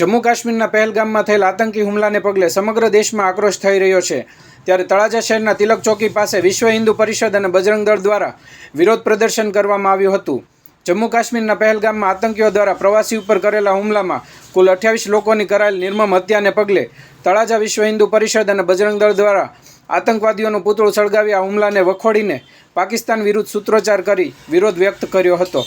જમ્મુ કાશ્મીરના પહેલગામમાં થયેલ આતંકી હુમલાને પગલે સમગ્ર દેશમાં આક્રોશ થઈ રહ્યો છે. ત્યારે તળાજા શહેરના તિલક ચોકી પાસે વિશ્વ હિન્દુ પરિષદ અને બજરંગ દળ દ્વારા વિરોધ પ્રદર્શન કરવામાં આવ્યું હતું. જમ્મુ કાશ્મીરના પહેલગામમાં આતંકીઓ દ્વારા પ્રવાસી ઉપર કરેલા હુમલામાં કુલ અઠ્યાવીસ લોકોની કરાયેલ નિર્મમ હત્યાને પગલે તળાજા વિશ્વ હિન્દુ પરિષદ અને બજરંગ દળ દ્વારા આતંકવાદીઓનું પૂતળું સળગાવી આ હુમલાને વખોડીને પાકિસ્તાન વિરુદ્ધ સૂત્રોચ્ચાર કરી વિરોધ વ્યક્ત કર્યો હતો.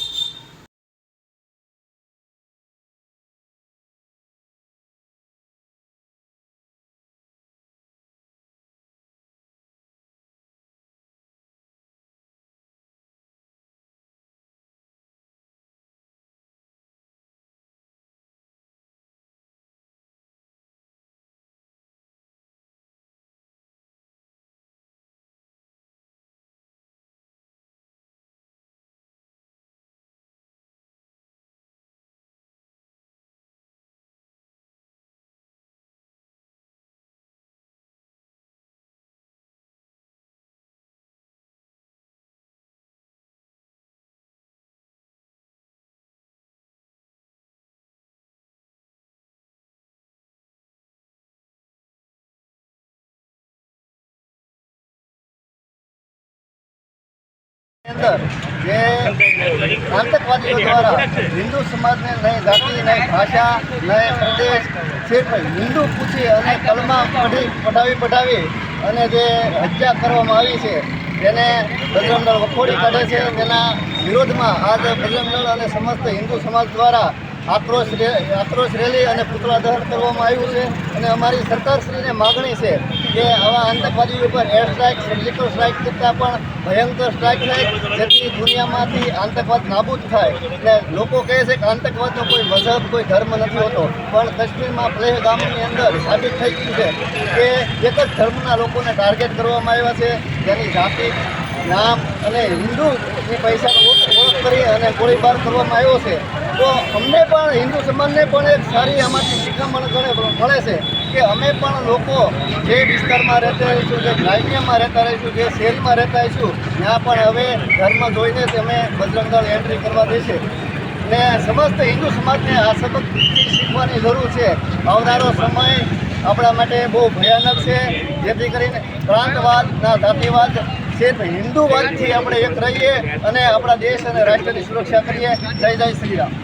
આતંકવાદીઓ દ્વારા હિન્દુ સમાજને નહીં જાતિ નહીં ભાષા નહીં પ્રદેશ સિર્ફ હિન્દુ પૂછી અને કલમા પઢી, પઢાવી પઢાવી અને જે હત્યા કરવામાં આવી છે, તેને બજરંગદળ વખોડી કાઢે છે. તેના વિરોધમાં આજ બજરંગદળ અને સમસ્ત હિન્દુ સમાજ દ્વારા આક્રોશ આક્રોશ રેલી અને પુતળા દહન કરવામાં આવ્યું છે અને અમારી સરકારશ્રીને માગણી છે કે આવા આતંકવાદી ઉપર એર સ્ટ્રાઇક સર્જિકલ સ્ટ્રાઇક કરતાં પણ ભયંકર સ્ટ્રાઇક થાય, જેથી દુનિયામાંથી આતંકવાદ નાબૂદ થાય. એટલે લોકો કહે છે કે આતંકવાદનો કોઈ મذહબ કોઈ ધર્મ નથી હોતો. પણ કાશ્મીરમાં ગામની અંદર સાબિત થઈ ગયું છે કે એક જ ધર્મના લોકોને ટાર્ગેટ કરવામાં આવ્યા છે. જેની જાતિ, નામ અને હિન્દુની પૈસાનો ઓળખ કરી અને ગોળીબાર કરવામાં આવ્યો છે. તો અમને પણ હિન્દુ સમાજને પણ એક સારી આમાંથી શિખામણ મળે છે કે અમે પણ લોકો જે વિસ્તારમાં રહેતા રહીશું, જે ગ્રામ્યમાં રહેતા રહીશું, જે શહેરમાં રહેતા રહીશું, ત્યાં પણ હવે ધર્મ જોઈને જ અમે બજરંગદળ એન્ટ્રી કરવા દેશે ને સમસ્ત હિન્દુ સમાજને આ સબક શીખવાની જરૂર છે. આવનારો સમય આપણા માટે બહુ ભયાનક છે. જેથી કરીને પ્રાંતવાદ જાતિવાદ સિર્ફ હિન્દુવાદથી આપણે એક રહીએ અને આપણા દેશ અને રાષ્ટ્રની સુરક્ષા કરીએ. જય જય શ્રી રામ.